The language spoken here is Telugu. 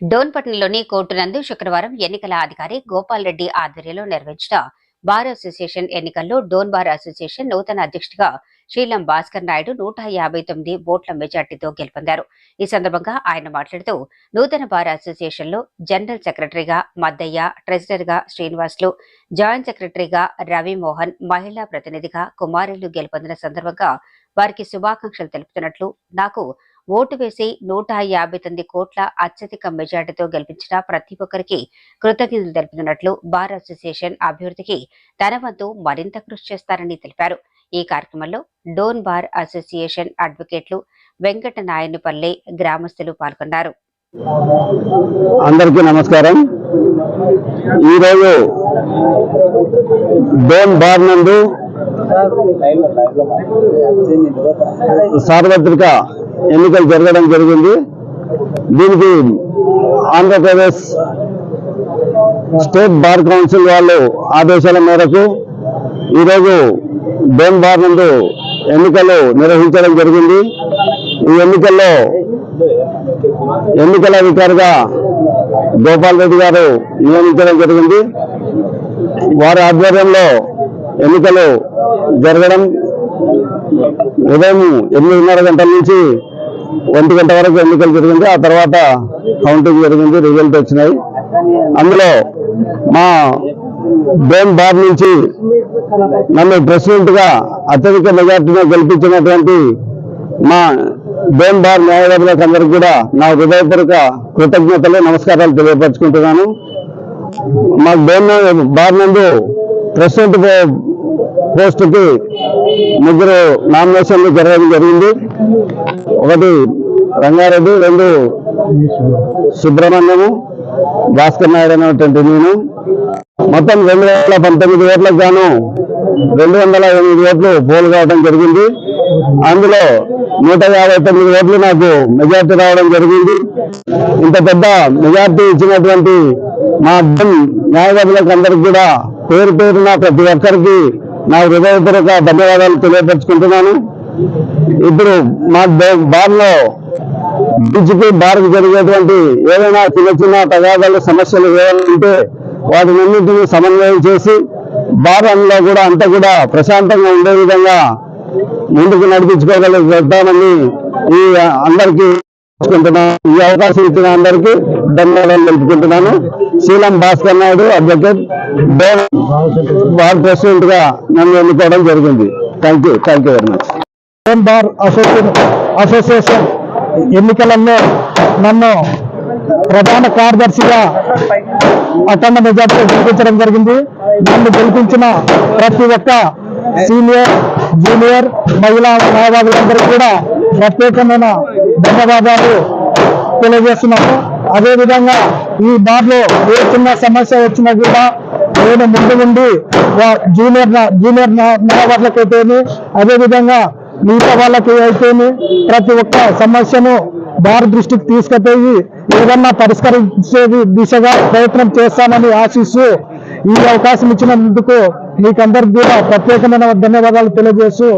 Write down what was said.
డోన్పట్నంలోని కోర్టు నందు శుక్రవారం ఎన్నికల అధికారి గోపాల్ రెడ్డి ఆధ్వర్యంలో నిర్వహించిన బార్ అసోసియేషన్ ఎన్నికల్లో డోన్ బార్ అసోసియేషన్ నూతన అధ్యక్షుడిగా శ్రీలం భాస్కర్ నాయుడు నూట యాభై తొమ్మిది ఓట్ల మెజార్టీతో గెలుపొందారు. ఈ సందర్భంగా ఆయన మాట్లాడుతూ నూతన బార్ అసోసియేషన్లో జనరల్ సెక్రటరీగా మద్దయ్య ట్రెజరర్గా శ్రీనివాసులు జాయింట్ సెక్రటరీగా రవి మోహన్ మహిళా ప్రతినిధిగా కుమారులు గెలుపొందిన సందర్భంగా వారికి శుభాకాంక్షలు తెలుపుతున్నట్లు నాకు ఓటు వేసి నూట యాభై తొమ్మిది కోట్ల అత్యధిక మెజార్టీతో గెలిపించిన ప్రతి ఒక్కరికి కృతజ్ఞతలు తెలుపుతున్నట్లు బార్ అసోసియేషన్ అభివృద్ధికి తన వంతు మరింత కృషి చేస్తారని తెలిపారు. ఈ కార్యక్రమంలో డోన్ బార్ అసోసియేషన్ అడ్వకేట్లు వెంకట నాయనుపల్లె గ్రామస్తులు పాల్గొన్నారు. అందరికీ నమస్కారం. ఈరోజు డోన్ బార్ నందు సార్వత్రిక ఎన్నికలు జరగడం జరిగింది. దీనికి ఆంధ్రప్రదేశ్ స్టేట్ బార్ కౌన్సిల్ వాళ్ళు ఆదేశాల మేరకు ఈరోజు డోన్ బార్ నందు ఎన్నికలు నిర్వహించడం జరిగింది. ఈ ఎన్నికల్లో ఎన్నికల అధికారిగా గోపాల్ రెడ్డి గారు నియమించడం జరిగింది. వారి ఆధ్వర్యంలో ఎన్నికలు జరగడం ఉదయం ఎనిమిదిన్నర గంటల నుంచి ఒంటి గంట వరకు ఎన్నికలు జరిగింది. ఆ తర్వాత కౌంటింగ్ జరిగింది రిజల్ట్ వచ్చినాయి. అందులో మా డోన్ బార్ నుంచి నన్ను ప్రెసిడెంట్గా అత్యధిక మెజార్టీగా గెలిపించినటువంటి మా డోన్ బార్ న్యాయవాదులకు అందరికీ కూడా నా హృదయపూర్వక కృతజ్ఞతలు నమస్కారాలు తెలియపరచుకుంటున్నాను. మా డోన్ బార్ నందు ప్రెసిడెంట్ పోస్టుకి ముగ్గురు నామినేషన్లు జరగడం జరిగింది. ఒకటి రంగారెడ్డి రెండు సుబ్రహ్మణ్యము భాస్కర్ నాయుడు అనేటువంటి నేను. మొత్తం రెండు వేల పంతొమ్మిది ఓట్లకు గాను రెండు వందల ఎనిమిది ఓట్లు పోలు కావడం జరిగింది. అందులో నూట యాభై తొమ్మిది ఓట్లు నాకు మెజార్టీ రావడం జరిగింది. ఇంత పెద్ద మెజార్టీ ఇచ్చినటువంటి మా అర్థం న్యాయవాదులకు అందరికి కూడా పేరు పేరున ప్రతి ఒక్కరికి నా హృదయపూర్వక ధన్యవాదాలు తెలియపరుచుకుంటున్నాను. ఇప్పుడు మా బార్లో బీచ్కి బార్కు జరిగేటువంటి ఏదైనా చిన్న చిన్న తగాదాలు సమస్యలు ఏమైనా ఉంటే వాటినన్నింటినీ సమన్వయం చేసి బారంలో కూడా అంతా కూడా ప్రశాంతంగా ఉండే విధంగా ముందుకు నడిపించుకోగలుగుతామని ఈ అందరికీ ఈ అవకాశం ఇచ్చిన అందరికీ ధన్యవాదాలు తెలుపుకుంటున్నాను. శీలం భాస్కర్ నాయుడు అడ్వకేట్ డోన్ బార్ ప్రెసిడెంట్గా నన్ను ఎన్నుకోవడం జరిగింది. Thank you thank you very much bar association association ఎన్నికలలో నన్ను ప్రధాన కార్యదర్శిగా అఖండ మెజార్టీ గెలిపించడం జరిగింది. నన్ను గెలిపించిన ప్రతి ఒక్క సీనియర్ జూనియర్ మహిళా న్యాయవాదులందరికీ కూడా ప్రత్యేకమైన ధన్యవాదాలు తెలియజేస్తున్నాము అదేవిధంగా ఈ బార్లో ఏ చిన్న సమస్య వచ్చినా కూడా నేను ముందు ఉండి జూనియర్ జూనియర్ నా- అదేవిధంగా మిగతా వాళ్ళకి అయితేనే ప్రతి ఒక్క సమస్యను బార్ దృష్టికి తీసుకుపోయి ఏదన్నా పరిష్కరించేది దిశగా ప్రయత్నం చేస్తానని ఆశిస్తూ ఈ అవకాశం ఇచ్చినందుకు మీకందరికి కూడా ప్రత్యేకమైన ధన్యవాదాలు తెలియజేస్తూ